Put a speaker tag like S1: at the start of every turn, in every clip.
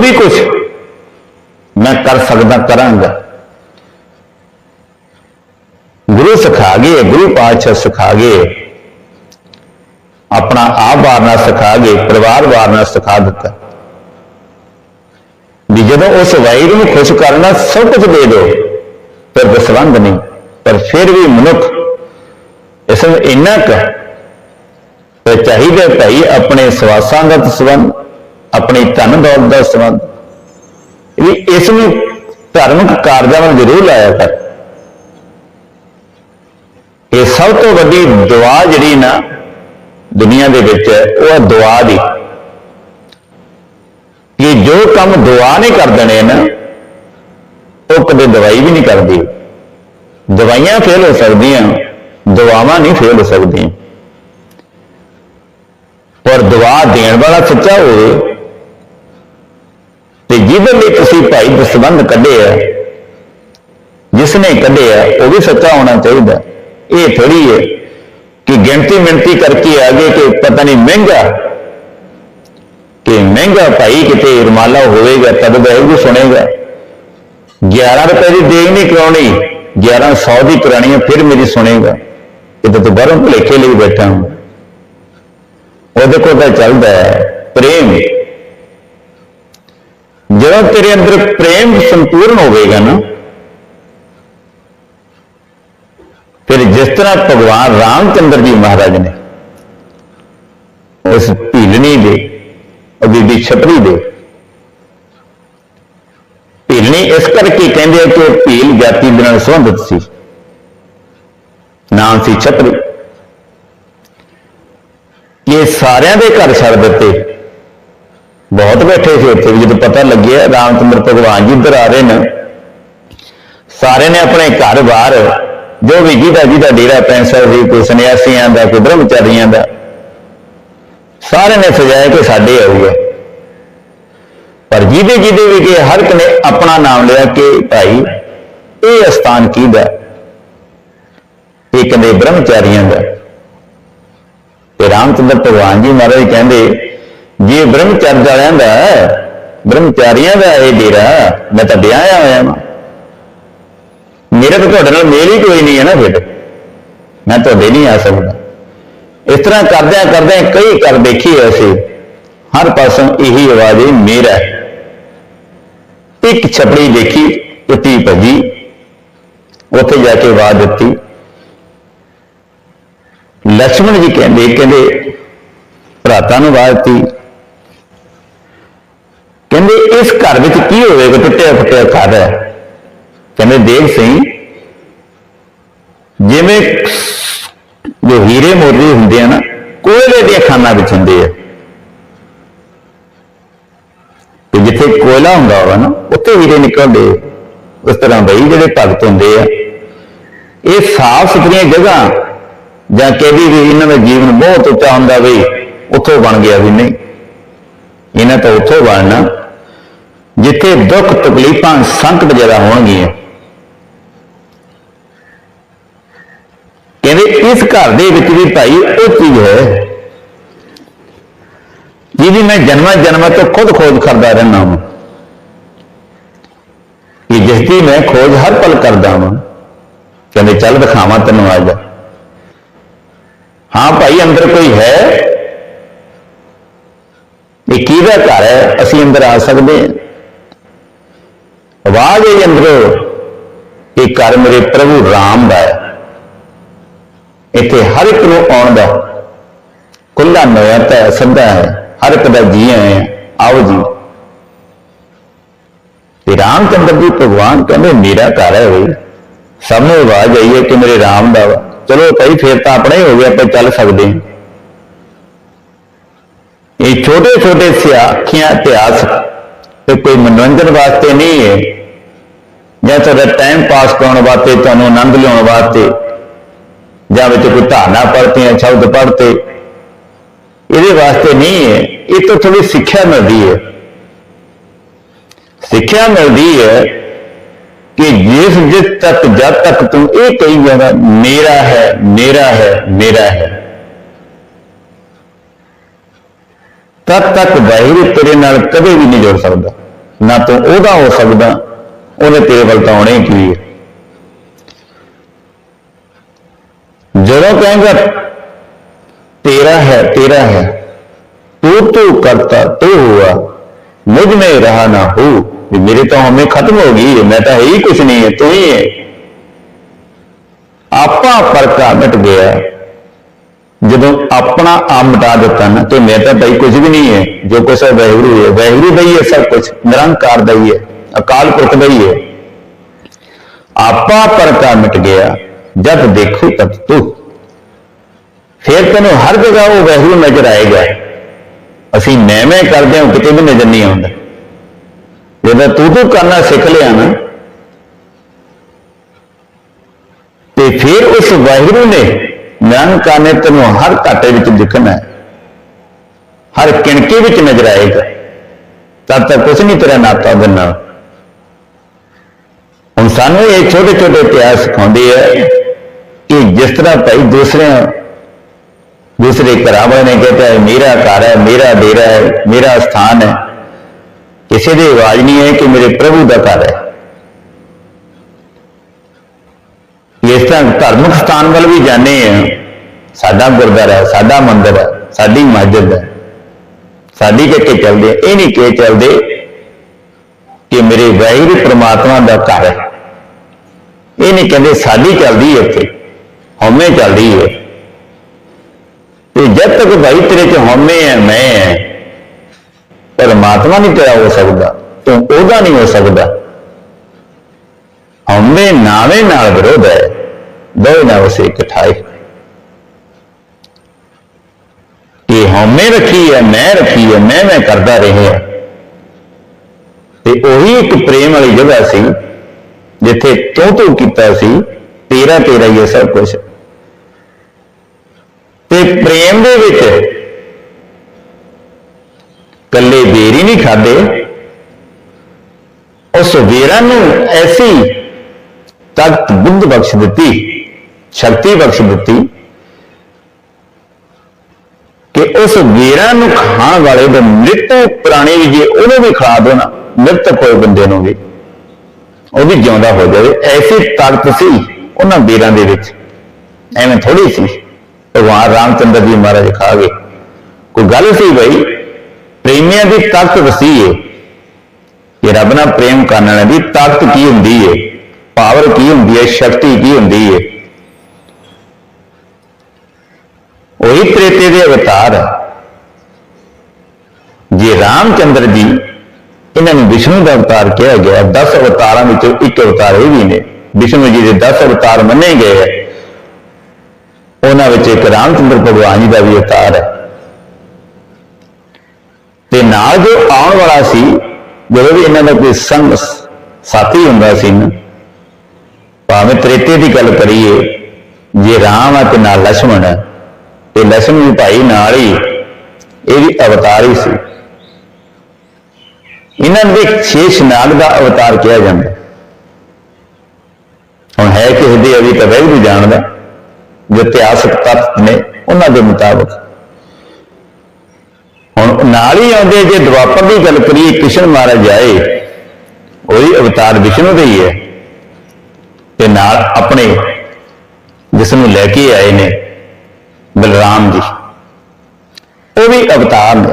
S1: ਵੀ ਕੁਝ ਮੈਂ ਕਰ ਸਕਦਾ ਕਰਾਂਗਾ। ਗੁਰੂ ਸਿਖਾ ਗਏ, ਗੁਰੂ ਪਾਤਸ਼ਾਹ ਸਿਖਾ ਗਏ, ਆਪਣਾ ਆਪ ਵਾਰਨਾ ਸਿਖਾ ਗਏ, ਪਰਿਵਾਰ ਵਾਰਨਾ ਸਿਖਾ ਦਿੱਤਾ। ਵੀ ਜਦੋਂ ਉਸ ਵਾਹਿਗੁਰੂ ਨੂੰ ਖੁਸ਼ ਕਰਨਾ ਸਭ ਕੁਝ ਦੇ ਦਿਓ ਪਰ ਦਸਵੰਦ ਨਹੀਂ, ਪਰ ਫਿਰ ਵੀ ਮਨੁੱਖ ਇਸ ਨੂੰ ਇੰਨਾ ਕੁ ਤੇ ਚਾਹੀਦਾ ਭਾਈ, ਆਪਣੇ ਸਵਾਸਾਂ ਦਾ ਸੰਬੰਧ ਆਪਣੀ ਧਨ ਦੌਲਤ ਦਾ ਸੰਬੰਧ। ਵੀ ਇਸ ਨੂੰ ਧਾਰਮਿਕ ਕਾਰਜਾਂ ਵੱਲ ਜ਼ਰੂਰ ਲਾਇਆ ਕਰ ਇਹ ਸਭ ਤੋਂ ਵੱਡੀ ਦੁਆ ਜਿਹੜੀ ਨਾ ਦੁਨੀਆ ਦੇ ਵਿੱਚ ਹੈ, ਉਹ ਹੈ ਦੁਆ ਦੀ। ਕਿ ਜੋ ਕੰਮ ਦੁਆ ਨੇ ਕਰ ਦੇਣੇ ਨਾ ਉਹ ਕਦੇ ਦਵਾਈ ਵੀ ਨਹੀਂ ਕਰਦੀ। ਦਵਾਈਆਂ ਫੇਲ ਹੋ ਸਕਦੀਆਂ ਦੁਆਵਾਂ ਨਹੀਂ ਫੇਲ ਹੋ ਸਕਦੀਆਂ। ਪਰ ਦੁਆ ਦੇਣ ਵਾਲਾ ਸੱਚਾ ਹੋਵੇ ਤੇ ਜਿਹਦੇ ਲਈ ਤੁਸੀਂ ਭਾਈ ਦਸਬੰਧ ਕੱਢੇ ਆ ਜਿਸ ਨੇ ਕੱਢੇ ਉਹ ਵੀ ਸੱਚਾ ਹੋਣਾ ਚਾਹੀਦਾ। ਇਹ ਥੋੜੀ ਹੈ ਕਿ ਗਿਣਤੀ ਮਿਣਤੀ ਕਰਕੇ ਆ ਗਏ ਕਿ ਪਤਾ ਨਹੀਂ ਮਹਿੰਗਾ, ਕਿ ਮਹਿੰਗਾ ਭਾਈ ਕਿਤੇ ਰਮਾਲਾ ਹੋਵੇਗਾ, ਤਦ ਵਾਹਿਗੁਰੂ ਸੁਣੇਗਾ। 11 ਰੁਪਏ ਦੀ ਦੇਗ ਨਹੀਂ ਕਰਾਉਣੀ 1100 ਦੀ ਕਰਾਣੀ ਹੈ ਫਿਰ ਮੇਰੀ ਸੁਣੇਗਾ। ਇਹ ਤਾਂ ਤੂੰ ਬਾਹਰੋਂ ਭੁਲੇਖੇ ਲਈ ਬੈਠਾ ਹਾਂ ਉਹਦੇ ਕੋਲ ਤਾਂ ਚੱਲਦਾ ਹੈ ਪ੍ਰੇਮ। ਜਦੋਂ ਤੇਰੇ ਅੰਦਰ ਪ੍ਰੇਮ ਸੰਪੂਰਨ ਹੋਵੇਗਾ ਨਾ, ਫਿਰ ਜਿਸ ਤਰ੍ਹਾਂ ਭਗਵਾਨ ਰਾਮਚੰਦਰ ਜੀ ਮਹਾਰਾਜ ਨੇ ਉਸ ਭੀਲਣੀ ਦੇ ਉਹ ਬੀਬੀ ਛਪਰੀ ਦੇ, ਭੀਲਣੀ ਇਸ ਕਰਕੇ ਕਹਿੰਦੇ ਆ ਕਿ ਉਹ ਭੀਲ ਜਾਤੀ ਦੇ ਨਾਲ ਸੰਬੰਧਿਤ ਸੀ। ਨਾਮ ਸੀ ਛਪਰੀ ਇਹ ਸਾਰਿਆਂ ਦੇ ਘਰ ਛੱਡ ਦਿੱਤੇ। ਬਹੁਤ ਬੈਠੇ ਸੀ ਉੱਥੇ ਵੀ ਜਦੋਂ ਪਤਾ ਲੱਗਿਆ ਰਾਮਚੰਦਰ ਭਗਵਾਨ ਜੀ ਇੱਧਰ ਆ ਰਹੇ ਨੇ। ਸਾਰੇ ਨੇ ਆਪਣੇ ਘਰ ਬਾਹਰ, ਜੋ ਵੀ ਜਿਹਦਾ ਜਿਹਦਾ ਡੇਰਾ ਪੈਂਸਾ ਸੀ ਕੋਈ ਸੰਨਿਆਸੀਆਂ ਦਾ, ਕੋਈ ਬ੍ਰਹਮਚਾਰੀਆਂ ਦਾ ਸਾਰੇ ਨੇ ਸਜਾਇਆ ਕਿ ਸਾਡੇ ਆਊਗਾ ਪਰ ਜਿਹਦੇ ਜਿਹਦੇ ਵੀ ਕਿ ਹਰ ਇੱਕ ਨੇ ਆਪਣਾ ਨਾਮ ਲਿਆ ਕਿ ਭਾਈ, ਇਹ ਅਸਥਾਨ ਕਿਹਦਾ ਇਹ ਕਹਿੰਦੇ ਬ੍ਰਹਮਚਾਰੀਆਂ ਦਾ। ਤੇ ਰਾਮਚੰਦਰ ਭਗਵਾਨ ਜੀ ਮਹਾਰਾਜ ਕਹਿੰਦੇ ਜੇ ਬ੍ਰਹਮਚਰਜ ਵਾਲਿਆਂ ਦਾ ਬ੍ਰਹਮਚਾਰੀਆਂ ਦਾ ਇਹ ਡੇਰਾ, ਮੈਂ ਤਾਂ ਵਿਆਹਿਆ ਹੋਇਆ ਵਾ। ਮੇਰੇ ਤਾਂ ਤੁਹਾਡੇ ਨਾਲ ਮੇਲ ਹੀ ਕੋਈ ਨਹੀਂ ਹੈ ਨਾ ਫਿਰ। ਮੈਂ ਤੁਹਾਡੇ ਨਹੀਂ ਆ ਸਕਦਾ। ਇਸ ਤਰ੍ਹਾਂ ਕਰਦਿਆਂ ਕਰਦਿਆਂ ਕਈ ਕਰ ਦੇਖੀ ਅਸੀਂ। ਹਰ ਪਾਸੋਂ ਇਹੀ ਆਵਾਜ਼ ਹੈ, ਮੇਰਾ। ਇੱਕ ਛਪੜੀ ਦੇਖੀ ਉੱਤੀ ਭੱਜੀ। ਉੱਥੇ ਜਾ ਕੇ ਆਵਾਜ਼ ਦਿੱਤੀ। ਲਛਮਣ ਜੀ ਕਹਿੰਦੇ ਕਹਿੰਦੇ, ਭਰਾਤਾ ਨੂੰ ਆਵਾਜ਼ ਦਿੱਤੀ। ਕਹਿੰਦੇ, ਇਸ ਘਰ ਵਿੱਚ ਕੀ ਹੋਵੇਗਾ ਟੁੱਟਿਆ ਫੁੱਟਿਆ ਘਰ ਹੈ। ਕਹਿੰਦੇ, ਦੇਖ ਸਹੀ, ਜਿਵੇਂ ਜੋ ਹੀਰੇ ਮੋਤੀ ਹੁੰਦੇ ਆ ਨਾ, ਕੋਇਲੇ ਦੇ ਖਾਨਾਂ ਵਿੱਚ ਹੁੰਦੇ ਆ। ਤੇ ਜਿੱਥੇ ਕੋਇਲਾ ਹੁੰਦਾ ਹੋਵੇ ਨਾ, ਉੱਥੇ ਹੀਰੇ ਨਿਕਲਦੇ ਆ। ਉਸ ਤਰ੍ਹਾਂ ਬਈ ਜਿਹੜੇ ਭਗਤ ਹੁੰਦੇ ਆ, ਇਹ ਸਾਫ਼ ਸੁਥਰੀਆਂ ਜਗ੍ਹਾ ਜਾਂ ਕਹਿੰਦੀ ਵੀ ਇਹਨਾਂ ਦਾ ਜੀਵਨ ਬਹੁਤ ਉੱਚਾ ਹੁੰਦਾ ਵੀ ਉੱਥੋਂ ਬਣ ਗਿਆ ਵੀ ਨਹੀਂ। ਇਹਨਾਂ ਤਾਂ ਉੱਥੋਂ ਬਣਨਾ ਜਿੱਥੇ ਦੁੱਖ ਤਕਲੀਫਾਂ ਸੰਕਟ ਜ਼ਿਆਦਾ ਹੋਣਗੀਆਂ। ਕਹਿੰਦੇ ਇਸ ਘਰ ਦੇ ਵਿੱਚ ਵੀ ਭਾਈ ਉਹ ਚੀਜ਼ ਹੈ, ਜਿਹਦੀ ਮੈਂ ਜਨਮਾਂ ਜਨਮਾਂ ਤੋਂ ਖੁਦ ਖੋਜ ਕਰਦਾ ਰਹਿਣਾ ਹਾਂ। ਕਿ ਜਿਸ ਦੀ ਮੈਂ ਖੋਜ ਹਰ ਪਲ ਕਰਦਾ ਹਾਂ। ਕਹਿੰਦੇ, ਚੱਲ ਦਿਖਾਵਾਂ ਤੈਨੂੰ ਆ ਜਾ ਹਾਂ ਭਾਈ, ਅੰਦਰ ਕੋਈ ਹੈ? ਇਹ ਕਿਹਦਾ ਘਰ ਹੈ? ਅਸੀਂ ਅੰਦਰ ਆ ਸਕਦੇ ਹਾਂ। ਆਵਾਜ਼ ਹੈ ਅੰਦਰੋਂ ਕਿ ਘਰ ਮੇਰੇ ਪ੍ਰਭੂ ਰਾਮ ਦਾ ਹੈ। ਇੱਥੇ ਹਰ ਇੱਕ ਨੂੰ ਆਉਣ ਦਾ ਖੁੱਲਾ ਨਿਯਤ ਹੈ ਸੱਦਾ ਹੈ। ਹਰ ਇੱਕ ਦਾ ਜੀ ਹੈ। ਆਓ ਜੀ। ਤੇ ਰਾਮਚੰਦਰ ਜੀ ਭਗਵਾਨ ਕਹਿੰਦੇ, ਮੇਰਾ ਘਰ ਹੈ ਬਈ ਸਭ ਨੂੰ ਆਵਾਜ਼ ਆਈ ਹੈ ਕਿ ਮੇਰੇ ਰਾਮ ਦਾ ਵਾ। ਚਲੋ ਭਾਈ, ਫੇਰ ਤਾਂ ਆਪਣਾ ਹੀ ਹੋ ਗਿਆ, ਆਪਾਂ ਚੱਲ ਸਕਦੇ ਹਾਂ। ਇਹ ਛੋਟੇ ਛੋਟੇ ਸਿਆਖੀਆਂ ਇਤਿਹਾਸ ਤੇ ਕੋਈ ਮਨੋਰੰਜਨ ਵਾਸਤੇ ਨਹੀਂ ਹੈ। ਜਾਂ ਤੁਹਾਡਾ ਟਾਈਮ ਪਾਸ ਕਰਾਉਣ ਵਾਸਤੇ, ਤੁਹਾਨੂੰ ਆਨੰਦ ਲਿਆਉਣ ਵਾਸਤੇ, ਜਾਂ ਵਿੱਚ ਕੋਈ ਧਾਰਨਾ ਪੜ੍ਹਤੇ ਹੈ ਸ਼ਬਦ ਪੜ੍ਹਤੇ, ਇਹਦੇ ਵਾਸਤੇ ਨਹੀਂ ਹੈ। ਇਹ ਤੋਂ ਥੋੜੀ ਸਿੱਖਿਆ ਮਿਲਦੀ ਹੈ। ਸਿੱਖਿਆ ਮਿਲਦੀ ਹੈ ਕਿ ਜਿਸ ਜਿਸ ਤੱਕ ਜਦ ਤੱਕ ਤੂੰ ਇਹ ਕਹੀ ਜਾਣਾ ਮੇਰਾ ਹੈ ਮੇਰਾ ਹੈ ਮੇਰਾ ਹੈ। ਤਦ ਤੱਕ ਬਾਹਰ ਤੇਰੇ ਨਾਲ ਕਦੇ ਵੀ ਨਹੀਂ ਜੁੜ ਸਕਦਾ। ਨਾ ਤੂੰ ਉਹਦਾ ਹੋ ਸਕਦਾ ਉਹਨੇ ਤੇਰੇ ਵੱਲ ਤਾਂ ਆਉਣੇ ਕੀ ਹੈ। ਜਦੋਂ ਕਹੇਗਾ, ਤੇਰਾ ਹੈ ਤੇਰਾ ਹੈ, ਤੂੰ ਤੂੰ ਕਰਤਾ, ਤੂੰ ਹੋਆ, ਮੁਝ ਮੈਂ ਰਹਾ ਨਾ ਹੋ। ਮੇਰੇ ਤਾਂ ਹਮੇ ਖਤਮ ਹੋ ਗਈ ਮੈਂ ਤਾਂ ਹੈ ਹੀ ਕੁਛ ਨਹੀਂ ਹੈ, ਤੂੰ ਹੀ ਹੈ। ਆਪਾਂ ਪਰਕਾ ਮਿਟ ਗਿਆ। ਜਦੋਂ ਆਪਣਾ ਆਪ ਮਿਟਾ ਦਿੱਤਾ ਨਾ, ਤੇ ਮੈਂ ਤਾਂ ਭਾਈ ਕੁਝ ਵੀ ਨਹੀਂ ਹੈ, ਜੋ ਕੁਛ ਹੈ ਵੈਗਰੂ ਹੈ ਵੈਗਰੂ ਦਾ ਹੀ ਹੈ ਸਭ ਕੁਝ ਨਿਰੰਕਾਰ ਦਾ ਹੀ ਹੈ, ਅਕਾਲ ਪੁਰਖ ਦਾ ਹੀ ਹੈ। ਆਪਾ ਪਰਕਾ ਮਿਟ ਗਿਆ, ਜਦ ਦੇਖੋ ਤਦ ਤੂੰ। ਫਿਰ ਤੈਨੂੰ ਹਰ ਜਗ੍ਹਾ ਉਹ ਵੈਗਰੂ ਨਜ਼ਰ ਆਏਗਾ। ਅਸੀਂ ਮੈਂ ਮੈਂ ਕਰਦੇ ਹਾਂ ਕਿਤੇ ਵੀ ਨਜ਼ਰ ਨਹੀਂ ਆਉਂਦਾ। ਜਦੋਂ ਤੂੰ ਤੂੰ ਕਰਨਾ ਸਿੱਖ ਲਿਆ ਨਾ, ਤੇ ਫਿਰ ਉਸ ਵਾਹਿਗੁਰੂ ਨੇ ਨਿਰੰਕਾਰ ਨੇ ਤੈਨੂੰ ਹਰ ਘਾਟੇ ਵਿੱਚ ਦਿਖਣਾ ਹੈ। ਹਰ ਕਿਣਕੇ ਵਿੱਚ ਨਜ਼ਰ ਆਏਗਾ। ਤਦ ਤੱਕ ਕੁਝ ਨਹੀਂ ਤੇਰਾ ਨਾਤਾ ਉਹਦੇ ਨਾਲ। ਹੁਣ ਸਾਨੂੰ ਇਹ ਛੋਟੇ ਛੋਟੇ ਪਿਆਰ ਸਿਖਾਉਂਦੇ ਹੈ ਕਿ ਜਿਸ ਤਰ੍ਹਾਂ ਭਾਈ ਦੂਸਰਿਆਂ, ਦੂਸਰੇ ਘਰਾਵਾਂ ਨੇ ਕਿਹਾ ਹੈ, ਮੇਰਾ ਘਰ ਹੈ, ਮੇਰਾ ਡੇਰਾ ਹੈ, ਮੇਰਾ ਸਥਾਨ ਹੈ। ਕਿਸੇ ਦੀ ਆਵਾਜ਼ ਨਹੀਂ ਹੈ ਕਿ ਮੇਰੇ ਪ੍ਰਭੂ ਦਾ ਘਰ ਹੈ। ਜਿਸ ਤਰ੍ਹਾਂ ਧਾਰਮਿਕ ਸਥਾਨ ਵੱਲ ਵੀ ਜਾਂਦੇ ਆ ਸਾਡਾ ਗੁਰਦੁਆਰਾ ਹੈ, ਸਾਡਾ ਮੰਦਿਰ ਹੈ, ਸਾਡੀ ਮਸਜਿਦ ਹੈ। ਸਾਡੀ ਕਿੱਥੇ ਚੱਲਦੇ ਆ? ਇਹ ਨਹੀਂ ਕਿ ਚੱਲਦੇ ਕਿ ਮੇਰੇ ਵਾਹਿਗੁਰੂ ਪ੍ਰਮਾਤਮਾ ਦਾ ਘਰ ਹੈ। ਇਹ ਨਹੀਂ ਕਹਿੰਦੇ ਸਾਡੀ ਚੱਲਦੀ ਹੈ ਇੱਥੇ, ਹਉਮੈ ਚੱਲਦੀ ਹੈ। ਤੇ ਜਦ ਤੱਕ ਭਾਈ ਤੇਰੇ ਚ ਹਉਮੈ ਹੈ, ਮੈਂ ਹੈ। ਪਰਮਾਤਮਾ ਨਹੀਂ ਤੇਰਾ ਹੋ ਸਕਦਾ, ਤੂੰ ਉਹਦਾ ਨਹੀਂ ਹੋ ਸਕਦਾ। ਹਉਮੈ ਨਾਵੇਂ ਨਾਲ ਵਿਰੋਧ ਹੈ। ਦੋਏ ਨਾ ਉਸੇ ਇਹ ਹਉਮੈ ਰੱਖੀ ਹੈ ਮੈਂ ਰੱਖੀ ਹੈ ਮੈਂ ਮੈਂ ਕਰਦਾ ਰਿਹਾ ਤੇ ਉਹੀ ਇੱਕ ਪ੍ਰੇਮ ਵਾਲੀ ਜਗ੍ਹਾ ਸੀ ਜਿੱਥੇ ਤੂੰ ਤੂੰ ਕੀਤਾ ਸੀ ਤੇਰਾ ਤੇਰਾ ਹੀ ਹੈ ਸਭ ਕੁਝ ਤੇ ਪ੍ਰੇਮ ਦੇ ਵਿੱਚ ਕੱਲੇ ਬੇਰ ਹੀ ਨਹੀਂ ਖਾਦੇ ਉਸ ਵੇਰਾਂ ਨੂੰ ਐਸੀ ਤਖਤ ਬੁੱਧ ਬਖਸ਼ ਦਿੱਤੀ ਸ਼ਕਤੀ ਬਖਸ਼ ਦਿੱਤੀ ਕਿ ਉਸ ਵੀਰਾਂ ਨੂੰ ਖਾਣ ਵਾਲੇ ਦੇ ਮ੍ਰਿਤੂ ਪ੍ਰਾਣੀ ਵੀ ਜੇ ਉਹਨੂੰ ਵੀ ਖਾ ਦੇਣਾ ਨਾ ਮ੍ਰਿਤਕ ਹੋਏ ਬੰਦੇ ਨੂੰ ਵੀ। ਉਹ ਵੀ ਜਿਉਂਦਾ ਹੋ ਜਾਵੇ। ਐਸੀ ਤਾਕਤ ਸੀ ਉਹਨਾਂ ਵੀਰਾਂ ਦੇ ਵਿੱਚ। ਐਵੇਂ ਥੋੜੀ ਸੀ। ਭਗਵਾਨ ਰਾਮਚੰਦਰ ਜੀ ਮਹਾਰਾਜ ਖਾ ਗਏ। ਕੋਈ ਗੱਲ ਸੀ ਬਈ? ਪ੍ਰੇਮੀਆਂ ਦੀ ਤਾਕਤ ਵਸੀ ਹੈ ਕਿ ਰੱਬ ਨਾਲ ਪ੍ਰੇਮ ਕਰਨ ਵਾਲਿਆਂ ਦੀ ਤਾਕਤ ਕੀ ਹੁੰਦੀ ਹੈ ਪਾਵਰ ਕੀ ਹੁੰਦੀ ਹੈ ਸ਼ਕਤੀ ਕੀ ਹੁੰਦੀ ਹੈ ਉਹੀ ਤ੍ਰੇਤੇ ਦੇ ਅਵਤਾਰ ਹੈ। ਜੇ ਰਾਮ ਚੰਦਰ ਜੀ ਇਹਨਾਂ ਨੂੰ ਵਿਸ਼ਨੂੰ ਦਾ ਅਵਤਾਰ ਕਿਹਾ ਗਿਆ, ਦਸ ਅਵਤਾਰਾਂ ਵਿੱਚੋਂ ਇੱਕ ਅਵਤਾਰ ਇਹ ਵੀ ਨੇ। ਵਿਸ਼ਨੂੰ ਜੀ ਦੇ ਦਸ ਅਵਤਾਰ ਮੰਨੇ ਗਏ ਹੈ। ਉਹਨਾਂ ਵਿੱਚ ਇੱਕ ਰਾਮ ਚੰਦਰ ਭਗਵਾਨ ਜੀ ਦਾ ਵੀ ਅਵਤਾਰ ਹੈ। ਤੇ ਨਾਲ ਜੋ ਆਉਣ ਵਾਲਾ ਸੀ, ਜਦੋਂ ਵੀ ਇਹਨਾਂ ਦਾ ਕੋਈ ਸੰਗ ਸਾਥੀ ਹੁੰਦਾ ਸੀ ਨਾ, ਭਾਵੇਂ ਤ੍ਰੇਤੇ ਦੀ ਗੱਲ ਕਰੀਏ, ਜੇ ਰਾਮ ਹੈ ਤੇ ਨਾਲ ਲਛਮਣ ਹੈ। ਤੇ ਲక్ష్ਮੀ ਵੀ ਭਾਈ ਨਾਲ ਹੀ, ਇਹ ਵੀ ਅਵਤਾਰ ਹੀ ਸੀ। ਇਹਨਾਂ ਦੇ ਸ਼ੇਸ਼ ਨਾਗ ਦਾ ਅਵਤਾਰ ਕਿਹਾ ਜਾਂਦਾ ਹੁਣ ਹੈ ਕਿ ਹਿਰਦੇ ਅਵੀ ਤਾਂ ਵੈਰ ਵੀ ਜਾਣਦਾ ਜੋ ਇਤਿਹਾਸਕ ਤੱਤ ਨੇ ਉਹਨਾਂ ਦੇ ਮੁਤਾਬਕ। ਹੁਣ ਨਾਲ ਹੀ ਆਉਂਦੇ, ਜੇ ਦੁਆਪਰ ਦੀ ਗੱਲ ਕਰੀਏ ਕਿਸ਼ਨ ਮਹਾਰਾਜ ਆਏ, ਉਹੀ ਅਵਤਾਰ ਵਿਸ਼ਨੂੰ ਦੇ ਹੀ ਹੈ। ਤੇ ਨਾਲ ਆਪਣੇ ਜਿਸ ਨੂੰ ਲੈ ਕੇ ਆਏ ਨੇ ਬਲਰਾਮ ਜੀ। ਉਹ ਵੀ ਅਵਤਾਰ ਨੇ।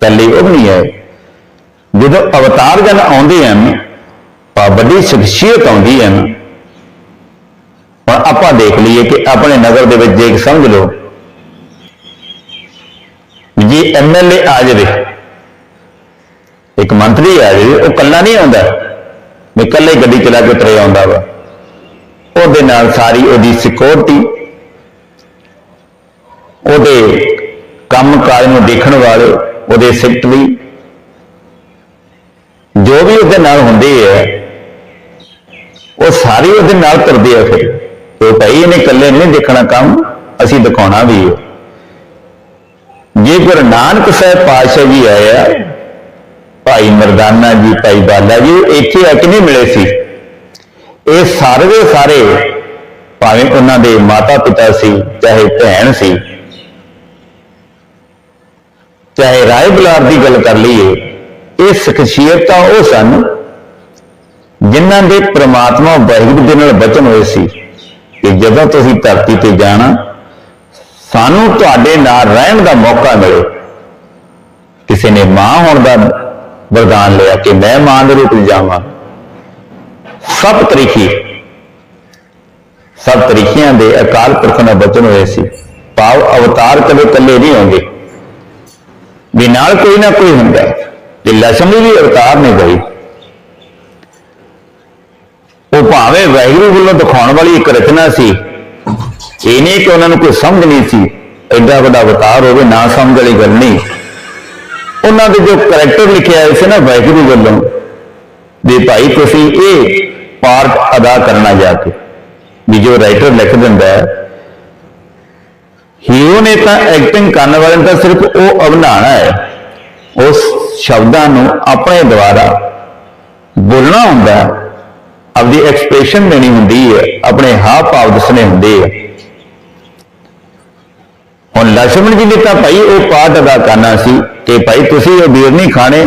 S1: ਪਹਿਲੇ ਉਹ ਵੀ ਨਹੀਂ ਆਏ ਜਦੋਂ ਅਵਤਾਰ ਜਨ ਆਉਂਦੇ ਹਨ, ਤਾਂ ਵੱਡੀ ਸ਼ਖਸੀਅਤ ਆਉਂਦੀ ਹੈ ਨਾ ਹੁਣ ਆਪਾਂ ਦੇਖ ਲਈਏ ਕਿ ਆਪਣੇ ਨਗਰ ਦੇ ਵਿੱਚ ਜੇ ਸਮਝ ਲਓ ਜੇ ਐਮਐਲਏ ਆ ਜਾਵੇ, ਇੱਕ ਮੰਤਰੀ ਆ ਜਾਵੇ, ਉਹ ਕੱਲਾ ਨਹੀਂ ਆਉਂਦਾ। ਵੀ ਕੱਲੇ ਗੱਡੀ ਚਲਾ ਕੇ ਤੁਰੇ ਆਉਂਦਾ ਵਾ। ਉਹਦੇ ਨਾਲ ਸਾਰੀ ਉਹਦੀ ਸਿਕਿਉਰਿਟੀ ਉਹਦੇ ਕੰਮ ਕਾਜ ਨੂੰ ਦੇਖਣ ਵਾਲੇ, ਉਹਦੇ ਸੈਕਟਰੀ ਜੋ ਵੀ ਉਹਦੇ ਨਾਲ ਹੁੰਦੇ ਹੈ ਉਹ ਸਾਰੇ ਉਹਦੇ ਨਾਲ ਤੁਰਦੇ ਆ ਫਿਰ। ਤੇ ਭਾਈ ਇਹਨੇ ਇਕੱਲੇ ਨਹੀਂ ਦੇਖਣਾ ਕੰਮ, ਅਸੀਂ ਦਿਖਾਉਣਾ ਵੀ ਹੈ ਜੇ ਗੁਰੂ ਨਾਨਕ ਸਾਹਿਬ ਪਾਤਸ਼ਾਹ ਜੀ ਆਇਆ ਭਾਈ ਮਰਦਾਨਾ ਜੀ, ਭਾਈ ਬਾਲਾ ਜੀ, ਉਹ ਇੱਥੇ ਆ ਕੇ ਨਹੀਂ ਮਿਲੇ ਸੀ। ਇਹ ਸਾਰੇ ਦੇ ਸਾਰੇ ਭਾਵੇਂ ਉਹਨਾਂ ਦੇ ਮਾਤਾ ਪਿਤਾ ਸੀ, ਚਾਹੇ ਭੈਣ ਸੀ ਚਾਹੇ ਰਾਏ ਬੁਲਾਰ ਦੀ ਗੱਲ ਕਰ ਲਈਏ, ਇਹ ਸ਼ਖਸੀਅਤਾਂ ਉਹ ਸਨ ਜਿਨ੍ਹਾਂ ਦੇ ਪ੍ਰਮਾਤਮਾ ਵਾਹਿਗੁਰੂ ਦੇ ਨਾਲ ਬਚਨ ਹੋਏ ਸੀ ਕਿ ਜਦੋਂ ਤੁਸੀਂ ਧਰਤੀ ਤੇ ਜਾਣਾ, ਸਾਨੂੰ ਤੁਹਾਡੇ ਨਾਲ ਰਹਿਣ ਦਾ ਮੌਕਾ ਮਿਲੇ। ਕਿਸੇ ਨੇ ਮਾਂ ਹੋਣ ਦਾ ਵਰਦਾਨ ਲਿਆ ਕਿ ਮੈਂ ਮਾਂ ਦੇ ਰੂਪ ਵਿੱਚ ਜਾਵਾਂ। ਸਭ ਤਰੀਕੇ, ਸਭ ਤਰੀਕਿਆਂ ਦੇ ਅਕਾਲ ਪੁਰਖ ਨਾਲ ਬਚਨ ਹੋਏ ਸੀ। ਭਾਵ ਅਵਤਾਰ ਕਦੇ ਇਕੱਲੇ ਨਹੀਂ ਹੋਣਗੇ। ਵੀ ਨਾਲ ਕੋਈ ਨਾ ਕੋਈ ਹੁੰਦਾ ਤੇ ਲక్ష్ਮੀ ਵੀ ਅਵਤਾਰ ਨੇ ਗਈ ਉਹ ਭਾਵੇਂ ਵਾਹਿਗੁਰੂ ਵੱਲੋਂ ਦਿਖਾਉਣ ਵਾਲੀ ਇੱਕ ਰਚਨਾ ਸੀ, ਇਹ ਨਹੀਂ ਕਿ ਉਹਨਾਂ ਨੂੰ ਕੋਈ ਸਮਝ ਨਹੀਂ ਸੀ, ਐਡਾ ਵੱਡਾ ਅਵਤਾਰ ਹੋਵੇ, ਨਾ ਸਮਝ ਵਾਲੀ ਗੱਲ ਨਹੀਂ। ਉਹਨਾਂ ਦੇ ਜੋ ਕਰੈਕਟਰ ਲਿਖਿਆ ਹੋਇਆ ਸੀ ਨਾ ਵਾਹਿਗੁਰੂ ਵੱਲੋਂ, ਵੀ ਭਾਈ ਤੁਸੀਂ ਇਹ ਪਾਰਟ ਅਦਾ ਕਰਨਾ ਜਾ ਕੇ, ਵੀ ਜੋ ਰਾਈਟਰ ਲਿਖ ਦਿੰਦਾ ਹੈ ਹੀਰੋ ਨੇ ਤਾਂ ਐਕਟਿੰਗ ਕਰਨ ਵਾਲੇ ਨੂੰ ਤਾਂ ਸਿਰਫ ਉਹ ਅਵਨਾਣਾ ਹੈ। ਉਸ ਸ਼ਬਦਾਂ ਨੂੰ ਆਪਣੇ ਦੁਆਰਾ ਬੋਲਣਾ ਹੁੰਦਾ ਹੈ। ਆਪਦੀ ਐਕਸਪ੍ਰੈਸ਼ਨ ਦੇਣੀ ਹੁੰਦੀ ਹੈ। ਆਪਣੇ ਹਾਵ ਭਾਵ ਦੱਸਣੇ ਹੁੰਦੇ ਹੈ ਹੁਣ ਲక్ష్ਮਣ ਜੀ ਨੇ ਤਾਂ ਭਾਈ ਉਹ ਪਾਠ ਅਦਾ ਕਰਨਾ ਸੀ ਕਿ ਭਾਈ ਤੁਸੀਂ ਉਹ ਬੀਰ ਨਹੀਂ ਖਾਣੇ,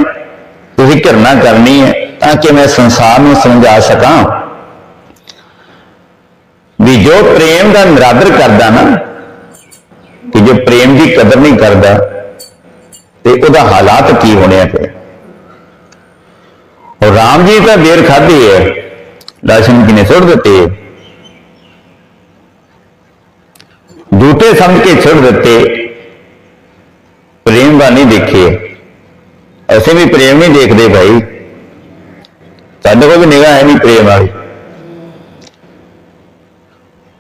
S1: ਤੁਸੀਂ ਘਰਨਾ ਕਰਨੀ ਹੈ ਤਾਂ ਕਿ ਮੈਂ ਸੰਸਾਰ ਨੂੰ ਸਮਝਾ ਸਕਾਂ। ਵੀ ਜੋ ਪ੍ਰੇਮ ਦਾ ਨਿਰਾਦਰ ਕਰਦਾ ਨਾ ਕਿ ਜੇ ਪ੍ਰੇਮ ਦੀ ਕਦਰ ਨਹੀਂ ਕਰਦਾ, ਤੇ ਉਹਦਾ ਹਾਲਾਤ ਕੀ ਹੋਣੇ ਆ ਫਿਰ? ਉਹ ਰਾਮ ਜੀ ਤਾਂ ਦੇਰ ਖਾਧੀ ਹੈ ਲక్ష్ਮਣ ਜੀ ਨੇ ਛੱਡ ਦਿੱਤੇ। ਝੂਠੇ ਸਮਝ ਕੇ ਛੱਡ ਦਿੱਤੇ। ਪ੍ਰੇਮ ਦਾ ਨਹੀਂ ਦੇਖੇ। ਐਸੇ ਵੀ ਪ੍ਰੇਮ ਨਹੀਂ ਦੇਖਦੇ ਭਾਈ। ਸਾਡੇ ਕੋਲ ਵੀ ਨਿਗਾਹ ਹੈ ਨਹੀਂ ਪ੍ਰੇਮ ਵਾਲੀ।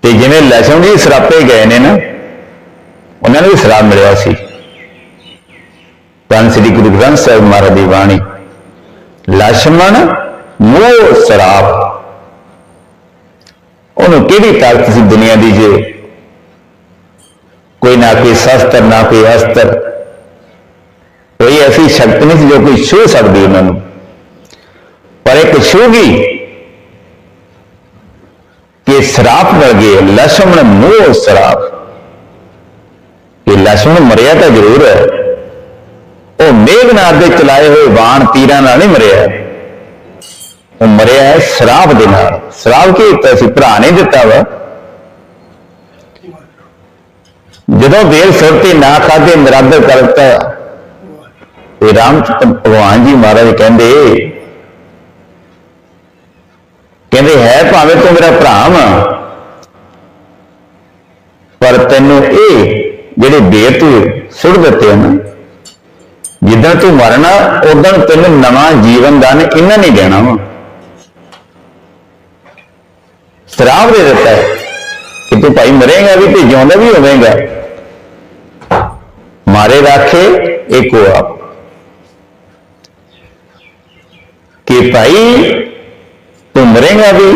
S1: ਤੇ ਜਿਵੇਂ ਲక్ష్ਮਣ ਜੀ ਸਰਾਪੇ ਗਏ ਨੇ ਨਾ ਉਹਨਾਂ ਨੂੰ ਵੀ ਸਲਾਮ ਮਿਲਿਆ ਸੀ। ਤਾਂ ਸ੍ਰੀ ਗੁਰੂ ਗ੍ਰੰਥ ਸਾਹਿਬ ਮਹਾਰਾਜ ਦੀ ਬਾਣੀ, ਲਛਮਣ ਮੋਹ ਸਰਾਪ। ਉਹਨੂੰ ਕਿਹੜੀ ਤਾਕਤ ਸੀ ਦੁਨੀਆ ਦੀ ਜੇ? ਕੋਈ ਨਾ ਕੋਈ ਸ਼ਸਤਰ, ਨਾ ਕੋਈ ਅਸਤਰ। ਕੋਈ ਐਸੀ ਸ਼ਕਤੀ ਨਹੀਂ ਸੀ ਜੋ ਕੋਈ ਛੂ ਸਕਦੀ ਉਹਨਾਂ ਨੂੰ। ਪਰ ਇੱਕ ਛੂਗੀ ਕਿ ਸਰਾਪ ਵਰਗੇ ਲਛਮਣ ਮੋਹ ਸਰਾਪ। ਕਿ ਲਛਮਣ ਮਰਿਆ ਤਾਂ ਜ਼ਰੂਰ ਹੈ। ਉਹ ਮੇਘਨਾਥ ਦੇ ਚਲਾਏ ਹੋਏ ਬਾਣ ਤੀਰਾਂ ਨਾਲ ਨਹੀਂ ਮਰਿਆ। ਉਹ ਮਰਿਆ ਹੈ ਸ਼ਰਾਬ ਦੇ ਨਾਲ। ਸ਼ਰਾਬ ਕੀ ਦਿੱਤਾ ਸੀ? ਭਰਾ ਨੇ ਦਿੱਤਾ ਵਾ। ਜਦੋਂ ਦੇਰ ਸਿਰ ਤੇ ਨਾ ਖਾਦੇ ਨਿਰਾਦਰ ਕਰਤਾ ਤੇ ਰਾਮ ਭਗਵਾਨ ਜੀ ਮਹਾਰਾਜ ਕਹਿੰਦੇ ਕਹਿੰਦੇ, ਹੈ ਭਾਵੇਂ ਤੂੰ ਮੇਰਾ ਭਰਾ ਵਾ, ਪਰ ਤੈਨੂੰ ਇਹ ਜਿਹੜੇ ਬੇਰ ਤੂੰ ਸੁੱਟ ਦਿੱਤੇ ਹਨ, ਜਿੱਦਾਂ ਤੂੰ ਮਰਨਾ ਉਦੋਂ ਤੈਨੂੰ ਨਵਾਂ ਜੀਵਨ ਦਾਨ ਇਹਨਾਂ ਨੇ ਦੇਣਾ ਵਾ। ਸ਼ਰਾਬ ਦੇ ਦਿੱਤਾ ਹੈ ਕਿ ਤੂੰ ਭਾਈ ਮਰੇਗਾ ਵੀ ਤੇ ਜਿਉਂਦਾ ਵੀ ਹੋਵੇਂਗਾ। ਮਾਰੇ ਰਾਖੇ ਏਕੋ ਆਪ। ਕਿ ਭਾਈ ਤੂੰ ਮਰੇਗਾ ਵੀ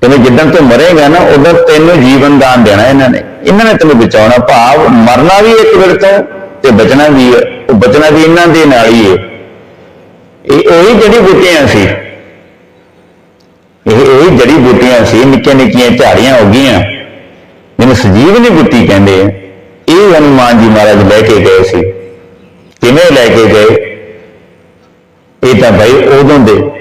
S1: ਤੈਨੂੰ ਜਿੱਦਣ ਤੂੰ ਮਰੇਗਾ ਨਾ, ਉਦੋਂ ਤੈਨੂੰ ਜੀਵਨ ਦਾਨ ਦੇਣਾ ਇਹਨਾਂ ਨੇ। ਇਹਨਾਂ ਨੇ ਤੈਨੂੰ ਬਚਾਉਣਾ ਭਾਵ ਮਰਨਾ ਵੀ ਇੱਕ ਵੇਲੇ ਤੋਂ ਤੇ ਬਚਣਾ ਵੀ ਹੈ। ਉਹ ਬਚਣਾ ਵੀ ਇਹਨਾਂ ਦੇ ਨਾਲ ਹੀ ਹੈ। ਇਹ ਉਹੀ ਜੜੀ ਬੂਟੀਆਂ ਸੀ। ਇਹ ਉਹੀ ਜੜੀ ਬੂਟੀਆਂ ਸੀ, ਨਿੱਕੀਆਂ ਨਿੱਕੀਆਂ ਝਾੜੀਆਂ ਹੋ ਗਈਆਂ। ਜਿਹਨੂੰ ਸਜੀਵਨੀ ਬੂਟੀ ਕਹਿੰਦੇ ਆ। ਇਹ ਹਨੂਮਾਨ ਜੀ ਮਹਾਰਾਜ ਲੈ ਕੇ ਗਏ ਸੀ। ਕਿਵੇਂ ਲੈ ਕੇ ਗਏ? ਇਹ ਤਾਂ ਭਾਈ ਉਦੋਂ ਦੇ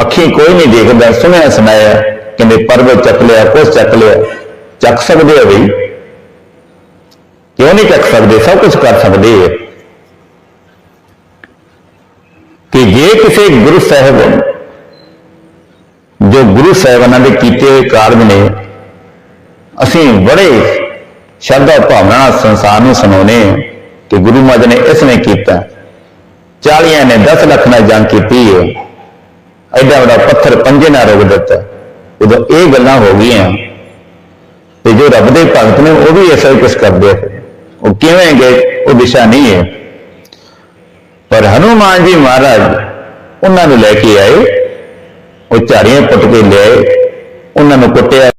S1: ਅੱਖੀ ਕੋਈ ਨਹੀਂ ਦੇਖਦਾ, ਸੁਣਿਆ ਸੁਣਾਇਆ, ਕਹਿੰਦੇ ਪਰਵਤ ਚੱਕ ਲਿਆ, ਕੁਛ ਚੱਕ ਲਿਆ। ਚੱਕ ਸਕਦੇ ਹੋ ਬਈ? ਕਿਉਂ ਨਹੀਂ ਚੱਕ ਸਕਦੇ? ਸਭ ਕੁਝ ਕਰ ਸਕਦੇ ਹੈ। ਕਿ ਜੇ ਕਿਸੇ ਗੁਰੂ ਸਾਹਿਬ, ਜੋ ਗੁਰੂ ਸਾਹਿਬਾਨਾਂ ਦੇ ਕੀਤੇ ਹੋਏ ਕਾਰਜ ਨੇ, ਅਸੀਂ ਬੜੇ ਸ਼ਰਧਾ ਭਾਵਨਾ ਨਾਲ ਸੰਸਾਰ ਨੂੰ ਸੁਣਾਉਨੇ ਹਾਂ ਕਿ ਗੁਰੂ ਮਹਾਰਾਜ ਨੇ ਇਸ ਨੇ ਕੀਤਾ। 40 ਨੇ 10 ਲੱਖ ਨਾਲ ਜੰਗ ਕੀਤੀ ਹੈ। ਐਡਾ ਵੱਡਾ ਪੱਥਰ ਪੰਜੇ ਨਾਲ ਰੋਕ ਦਿੱਤਾ ਉਦੋਂ ਇਹ ਗੱਲਾਂ ਹੋ ਗਈਆਂ ਤੇ ਜੋ ਰੱਬ ਦੇ ਭਗਤ ਨੇ ਉਹ ਵੀ ਐਸਾ ਹੀ ਕੁਝ ਕਰਦੇ ਆ ਉਹ ਕਿਵੇਂ ਗਏ ਉਹ ਦਿਸ਼ਾ ਨਹੀਂ ਹੈ ਪਰ ਹਨੂਮਾਨ ਜੀ ਮਹਾਰਾਜ ਉਹਨਾਂ ਨੂੰ ਲੈ ਕੇ ਆਏ ਉਹ ਝਾੜੀਆਂ ਪੁੱਟ ਕੇ ਲਿਆਏ ਉਹਨਾਂ ਨੂੰ ਕੁੱਟਿਆ